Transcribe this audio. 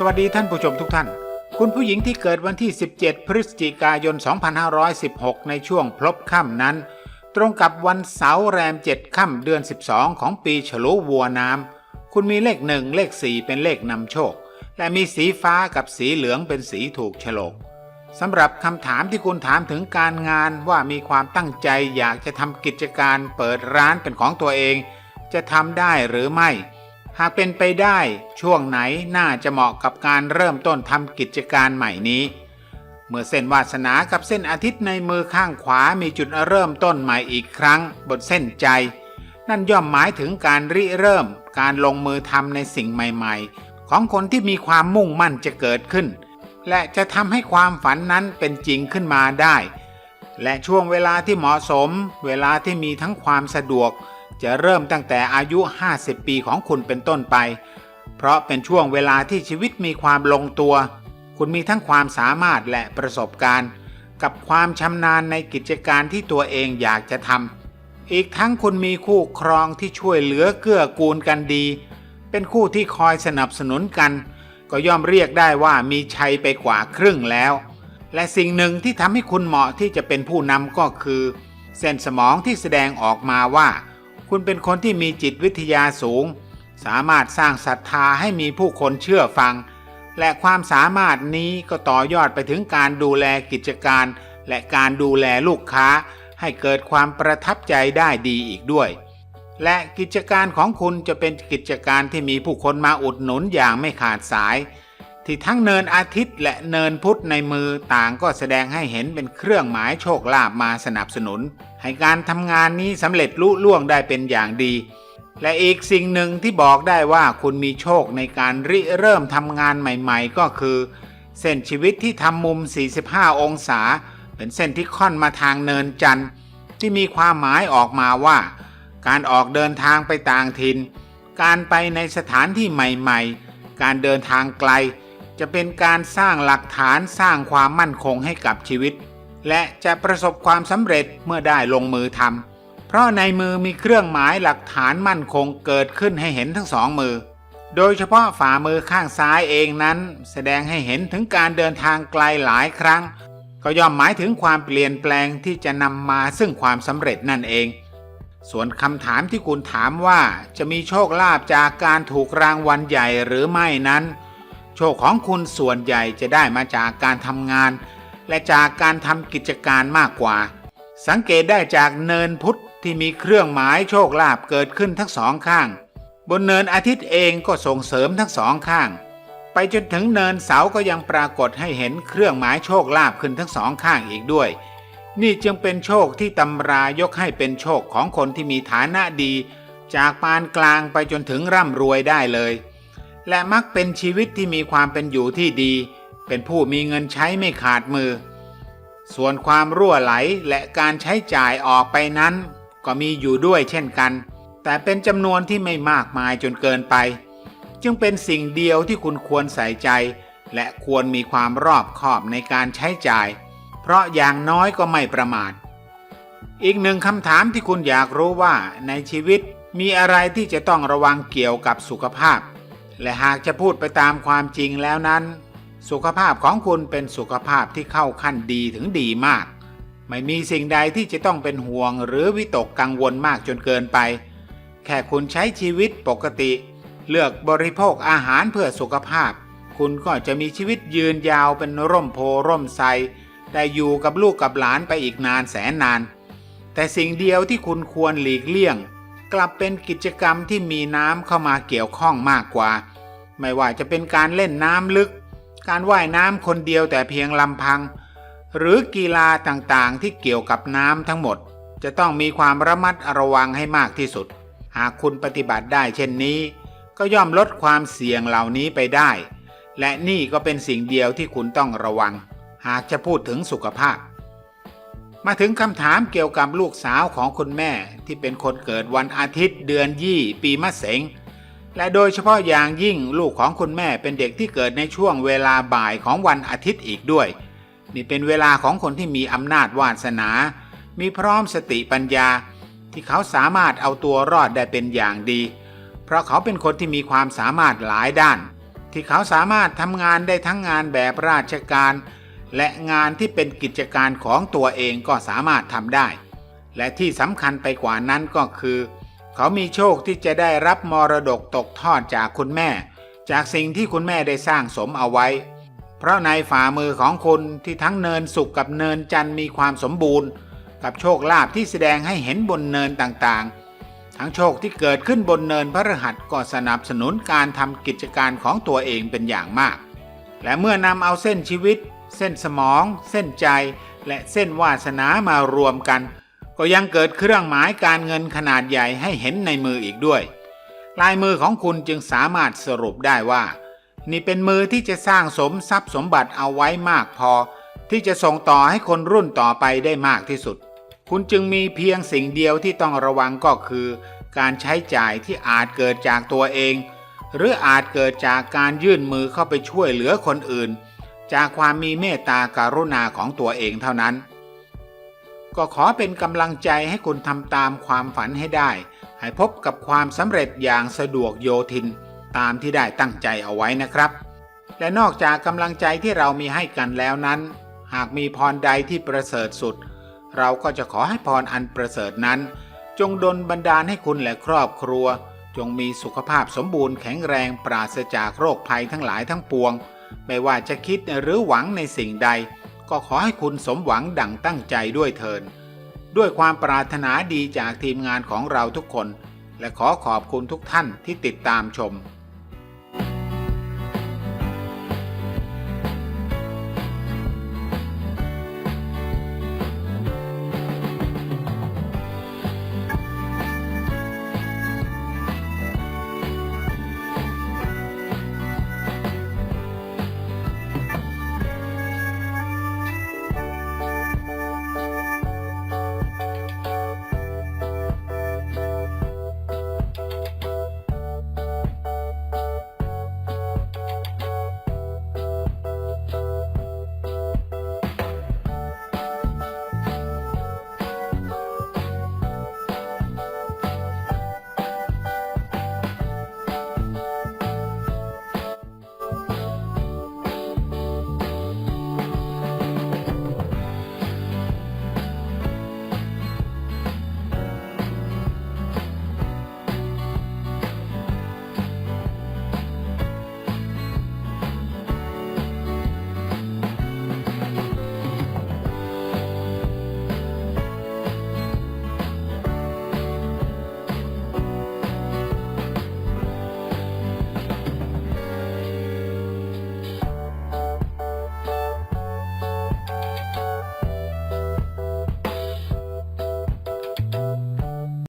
สวัสดีท่านผู้ชมทุกท่าน คุณผู้หญิงที่เกิดวันที่ 17 พฤศจิกายน 2516 ในช่วงพลบค่ำนั้น ตรงกับวันเสาร์แรม 7 ค่ำเดือน 12 ของปีฉลูวัวน้ำ คุณมีเลขหนึ่งเลข 4 เป็นเลขนำโชค และมีสีฟ้ากับสีเหลืองเป็นสีถูกฉลกสำหรับคำถามที่คุณถามถึงการงานว่ามีความตั้งใจอยากจะทำกิจการเปิดร้านเป็นของตัวเอง จะทำได้หรือไม่ หากเป็นไปได้ช่วงไหนน่าจะเหมาะกับการเริ่มต้นทำกิจการใหม่นี้ เมื่อเส้นวาสนากับเส้นอาทิตย์ในมือข้างขวามีจุดเริ่มต้นใหม่อีกครั้ง บนเส้นใจ นั่นย่อมหมายถึงการริเริ่ม การลงมือทำในสิ่งใหม่ ๆ ของคนที่มีความมุ่งมั่นจะเกิดขึ้น และจะทำให้ความฝันนั้นเป็นจริงขึ้นมาได้ และช่วงเวลาที่เหมาะสม เวลาที่มีทั้งความสะดวก จะเริ่มตั้งแต่อายุ 50 ปีของคุณเป็นต้นไป เพราะเป็นช่วงเวลาที่ชีวิตมีความลงตัว คุณมีทั้งความสามารถและประสบการณ์ กับความชำนาญในกิจการที่ตัวเองอยากจะทำอีกทั้งคุณมีคู่ครองที่ช่วยเหลือเกื้อกูลกันดี เป็นคู่ที่คอยสนับสนุนกัน ก็ย่อมเรียกได้ว่ามีชัยไปกว่าครึ่งแล้ว และสิ่งหนึ่งที่ทำให้คุณเหมาะที่จะเป็นผู้นำก็คือ เส้นสมองที่แสดงออกมาว่า คุณเป็นคนที่มีจิตวิทยาสูง สามารถสร้างศรัทธาให้มีผู้คนเชื่อฟัง และความสามารถนี้ก็ต่อยอดไปถึงการดูแลกิจการ และการดูแลลูกค้า ให้เกิดความประทับใจได้ดีอีกด้วย และกิจการของคุณจะเป็นกิจการที่มีผู้คนมาอุดหนุนอย่างไม่ขาดสาย ที่ทั้งเนินอาทิตย์และเนินพุธในมือต่างก็แสดงให้เห็นเป็นเครื่องหมายโชคลาภมาสนับสนุน ให้การทำงานนี้สำเร็จลุล่วงได้เป็นอย่างดี และอีกสิ่งหนึ่งที่บอกได้ว่าคุณมีโชคในการริเริ่มทำงานใหม่ๆ ก็คือ เส้นชีวิตที่ทำมุม 45 องศา เป็นเส้นที่ค่อนมาทางเนินจันทร์ที่มีความหมายออกมาว่า การออกเดินทางไปต่างถิ่นการไปในสถานที่ใหม่ ๆ การเดินทางไกล จะเป็นการสร้างหลักฐานสร้างความมั่นคงให้กับชีวิต และจะประสบความสำเร็จเมื่อได้ลงมือทำเพราะในมือมีเครื่องหมายหลักฐานมั่นคงเกิดขึ้นให้เห็นทั้งสองมือ โดยเฉพาะฝ่ามือข้างซ้ายเองนั้น แสดงให้เห็นถึงการเดินทางไกลหลายครั้ง ก็ย่อมหมายถึงความเปลี่ยนแปลงที่จะนำมาซึ่งความสำเร็จนั่นเองส่วนคำถามที่คุณถามว่าจะมีโชคลาภจากการถูกรางวัลใหญ่หรือไม่นั้น โชคของคุณส่วนใหญ่จะได้มาจากการทำงาน และจากการทำกิจการมากกว่า สังเกตได้จากเนินพุทธที่มีเครื่องหมายโชคลาภเกิดขึ้นทั้งสองข้าง บนเนินอาทิตย์เองก็ส่งเสริมทั้งสองข้าง ไปจนถึงเนินเสาก็ยังปรากฏให้เห็นเครื่องหมายโชคลาภขึ้นทั้งสองข้างอีกด้วย นี่จึงเป็นโชคที่ตำรายกให้เป็นโชคของคนที่มีฐานะดี จากปานกลางไปจนถึงร่ำรวยได้เลย และมักเป็นชีวิตที่มีความเป็นอยู่ที่ดี เป็นผู้มีเงินใช้ไม่ขาดมือ ส่วนความรั่วไหลและการใช้จ่ายออกไปนั้น ก็มีอยู่ด้วยเช่นกัน แต่เป็นจำนวนที่ไม่มากมายจนเกินไป จึงเป็นสิ่งเดียวที่คุณควรใส่ใจ และควรมีความรอบคอบในการใช้จ่าย เพราะอย่างน้อยก็ไม่ประมาท อีกหนึ่งคำถามที่คุณอยากรู้ว่าในชีวิตมีอะไรที่จะต้องระวังเกี่ยวกับสุขภาพ และหากจะพูดไปตามความจริงแล้วนั้น สุขภาพของคุณเป็นสุขภาพที่เข้าขั้นดีถึงดีมาก ไม่มีสิ่งใดที่จะต้องเป็นห่วงหรือวิตกกังวลมากจนเกินไป แค่คุณใช้ชีวิตปกติ เลือกบริโภคอาหารเพื่อสุขภาพ คุณก็จะมีชีวิตยืนยาวเป็นร่มโพร่มไทรได้อยู่กับลูกกับหลานไปอีกนานแสนนาน แต่สิ่งเดียวที่คุณควรหลีกเลี่ยง กลับเป็นกิจกรรมที่มีน้ำเข้ามาเกี่ยวข้องมากกว่า ไม่ว่าจะเป็นการเล่นน้ำลึก การว่ายน้ำคนเดียวแต่เพียงลำพัง หรือกีฬาต่างๆที่เกี่ยวกับน้ำทั้งหมด จะต้องมีความระมัดระวังให้มากที่สุด หากคุณปฏิบัติได้เช่นนี้ ก็ย่อมลดความเสี่ยงเหล่านี้ไปได้ และนี่ก็เป็นสิ่งเดียวที่คุณต้องระวัง หากจะพูดถึงสุขภาพ มาถึงคำถามเกี่ยวกับลูกสาวของคุณแม่ที่เป็นคนเกิดวันอาทิตย์เดือนยี่ปีมะเสง และโดยเฉพาะอย่างยิ่งลูกของคุณแม่เป็นเด็กที่เกิดในช่วงเวลาบ่ายของวันอาทิตย์อีกด้วย นี่เป็นเวลาของคนที่มีอำนาจวาสนา มีพร้อมสติปัญญา ที่เขาสามารถเอาตัวรอดได้เป็นอย่างดี เพราะเขาเป็นคนที่มีความสามารถหลายด้าน ที่ที่เขาสามารถทำงานได้ทั้งงานแบบราชการ และงานที่เป็นกิจการของตัวเองก็สามารถทำได้ และที่สำคัญไปกว่านั้นก็คือ เขามีโชคที่จะได้รับมรดกตกทอดจากคุณแม่ จากสิ่งที่คุณแม่ได้สร้างสมเอาไว้ เพราะในฝ่ามือของคุณที่ทั้งเนินสุขกับเนินจันทร์มีความสมบูรณ์ กับโชคลาภที่แสดงให้เห็นบนเนินต่างๆ ทั้งโชคที่เกิดขึ้นบนเนินพระรหัสก็สนับสนุนการทำกิจการของตัวเองเป็นอย่างมาก และเมื่อนำเอาเส้นชีวิต เส้นสมอง เส้นใจ และเส้นวาสนามารวมกัน ก็ยังเกิดเครื่องหมายการเงินขนาดใหญ่ให้เห็นในมืออีกด้วย ลายมือของคุณจึงสามารถสรุปได้ว่า นี่เป็นมือที่จะสร้างสมทรัพย์สมบัติเอาไว้มากพอ ที่จะส่งต่อให้คนรุ่นต่อไปได้มากที่สุด คุณจึงมีเพียงสิ่งเดียวที่ต้องระวังก็คือ การใช้จ่ายที่อาจเกิดจากตัวเอง หรืออาจเกิดจากการยื่นมือเข้าไปช่วยเหลือคนอื่น จากความมีเมตตาการุณาของตัวเองเท่านั้น ก็ขอเป็นกำลังใจให้คุณทำตามความฝันให้ได้ ให้พบกับความสำเร็จอย่างสะดวกโยทิน ตามที่ได้ตั้งใจเอาไว้นะครับ และนอกจากกำลังใจที่เรามีให้กันแล้วนั้น หากมีพรใดที่ประเสริฐสุด เราก็จะขอให้พรอันประเสริฐนั้น จงดลบันดาลให้คุณและครอบครัว จงมีสุขภาพสมบูรณ์แข็งแรงปราศจากโรคภัยทั้งหลายทั้งปวง ไม่ว่าจะคิดหรือหวังในสิ่งใด ก็ขอให้คุณสมหวังดั่งตั้งใจด้วยเถิน ด้วยความปรารถนาดีจากทีมงานของเราทุกคน และขอขอบคุณทุกท่านที่ติดตามชม